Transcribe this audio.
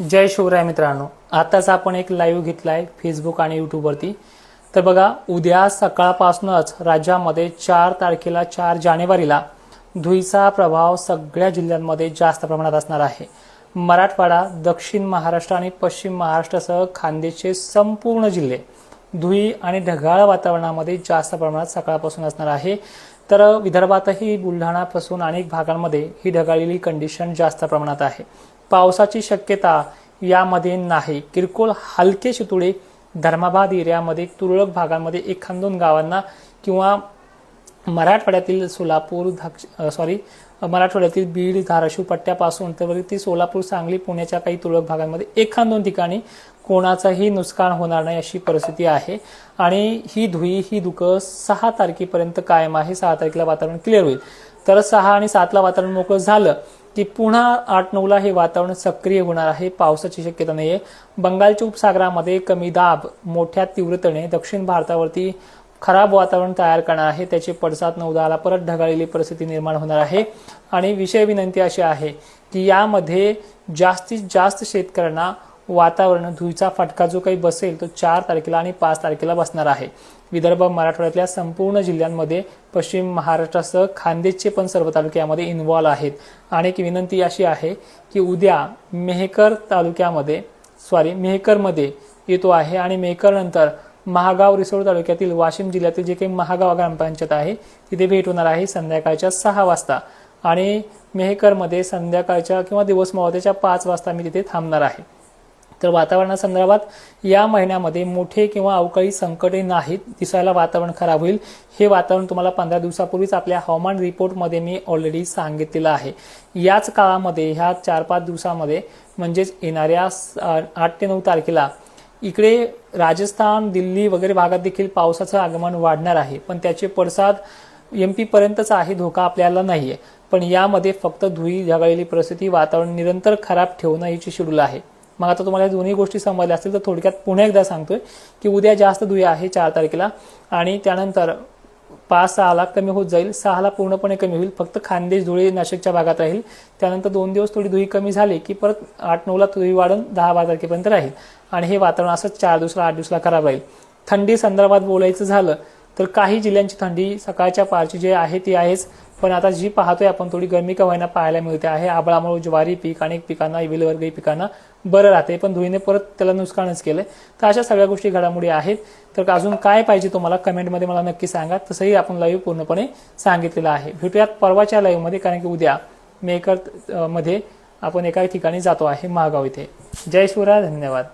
जय शिवराय मित्रांनो. आताच आपण एक लाईव्ह आहे फेसबुक आणि यूट्यूबवरती तर बघा उद्या सकाळपासूनच राज्यामध्ये चार तारखेला चार जानेवारीला धुईचा प्रभाव सगळ्या जिल्ह्यांमध्ये जास्त प्रमाणात असणार आहे. मराठवाडा दक्षिण महाराष्ट्र आणि पश्चिम महाराष्ट्रासह खानदेशचे संपूर्ण जिल्हे धुई आणि ढगाळ वातावरणामध्ये जास्त प्रमाणात सकाळपासून असणार आहे. तर विदर्भातही बुलढाणापासून अनेक भागांमध्ये ही ढगाळलेली कंडिशन जास्त प्रमाणात आहे. पावसाची शक्यता यामध्ये नाही. किरकोळ हलके शितुळे धर्माबाद एरियामध्ये तुरळक भागांमध्ये एखाद दोन गावांना किंवा मराठवाड्यातील सोलापूर धाक सॉरी मराठवाड्यातील बीड धाराशिव पट्ट्यापासून तर ती सोलापूर सांगली पुण्याच्या काही तुरळक भागांमध्ये एखाद दोन ठिकाणी कोणाचंही नुकसान होणार नाही अशी परिस्थिती आहे. आणि ही धुई ही धुकं सहा तारखेपर्यंत कायम आहे. सहा तारखेला वातावरण क्लिअर होईल. तर सहा आणि सातला वातावरण मोकळं झालं की पुन्हा आठ नऊला हे वातावरण सक्रिय होणार आहे. पावसाची शक्यता नाहीये. बंगालच्या उपसागरामध्ये कमी दाब मोठ्या तीव्रतेने दक्षिण भारतावरती खराब वातावरण तयार करणार आहे. त्याचे पडसाद नऊ दहाला परत ढगाळलेली परिस्थिती निर्माण होणार आहे. आणि विषय विनंती अशी आहे की यामध्ये जास्तीत जास्त शेतकऱ्यांना वातावरण धुईचा फटका जो काही बसेल तो चार तारखेला आणि पाच तारखेला बसणार आहे. विदर्भ मराठवाड्यातल्या संपूर्ण जिल्ह्यांमध्ये पश्चिम महाराष्ट्रासह खानदेशचे पण सर्व तालुक्यामध्ये इन्व्हॉल्व आहेत. आणि एक विनंती अशी आहे की उद्या मेहकर तालुक्यामध्ये सॉरी मेहकरमध्ये येतो आहे आणि मेहकर नंतर महागाव रिसोड तालुक्यातील वाशिम जिल्ह्यातील जे काही महागाव ग्रामपंचायत आहे तिथे भेट होणार आहे संध्याकाळच्या सहा वाजता. आणि मेहकरमध्ये संध्याकाळच्या किंवा दिवस मावतेच्या पाच वाजता मी तिथे थांबणार आहे. तर वातावरणासंदर्भात या महिन्यामध्ये मोठे किंवा अवकाळी संकटे नाहीत. दिसायला वातावरण खराब होईल. हे वातावरण तुम्हाला पंधरा दिवसापूर्वीच आपल्या हवामान रिपोर्टमध्ये मी ऑलरेडी सांगितलेलं आहे. याच काळामध्ये ह्या चार पाच दिवसामध्ये म्हणजेच येणाऱ्या आठ ते नऊ तारखेला इकडे राजस्थान दिल्ली वगैरे भागात देखील पावसाचं आगमन वाढणार आहे. पण त्याचे पडसाद एम पी पर्यंतच आहे धोका आपल्याला नाहीये. पण यामध्ये फक्त धुई ढगाळलेली परिस्थिती वातावरण निरंतर खराब ठेवणं याची शेड्यूल आहे. मग आता तुम्हाला दोन्ही गोष्टी समजल्या असतील तर थोडक्यात पुन्हा एकदा सांगतोय की उद्या जास्त धुई आहे चार तारखेला आणि त्यानंतर पाच सहाला कमी होत जाईल. सहाला पूर्णपणे कमी होईल. फक्त खानदेश धुळे नाशिकच्या भागात राहील. त्यानंतर दोन दिवस थोडी धुई कमी झाली की परत आठ नऊला धुई वाढून दहा बारा तारखेपर्यंत राहील. आणि हे वातावरण असं चार दिवसाला आठ दिवसाला खराब राहील. थंडी संदर्भात बोलायचं झालं तर काही जिल्ह्यांची थंडी सकाळच्या पारची जी आहे ती आहेच. पण आता जी पाहतोय आपण थोडी गरमी का व्हायना पाहायला मिळते आहे. आबळामुळे ज्वारी पीक अनेक पिकांना वेलवर्गीय पिकांना बरं राहते. पण धुळीने परत त्याला नुकसानच केलंय. तर अशा सगळ्या गोष्टी घडामोडी आहेत. तर अजून काय पाहिजे तुम्हाला कमेंटमध्ये मला नक्की सांगा. तसंही आपण लाईव्ह पूर्णपणे सांगितलेलं आहे. भेटूयात परवाच्या लाईव्हमध्ये कारण की उद्या मेकरमध्ये आपण एका ठिकाणी जातो आहे महागाव इथे. जय शिवराय धन्यवाद.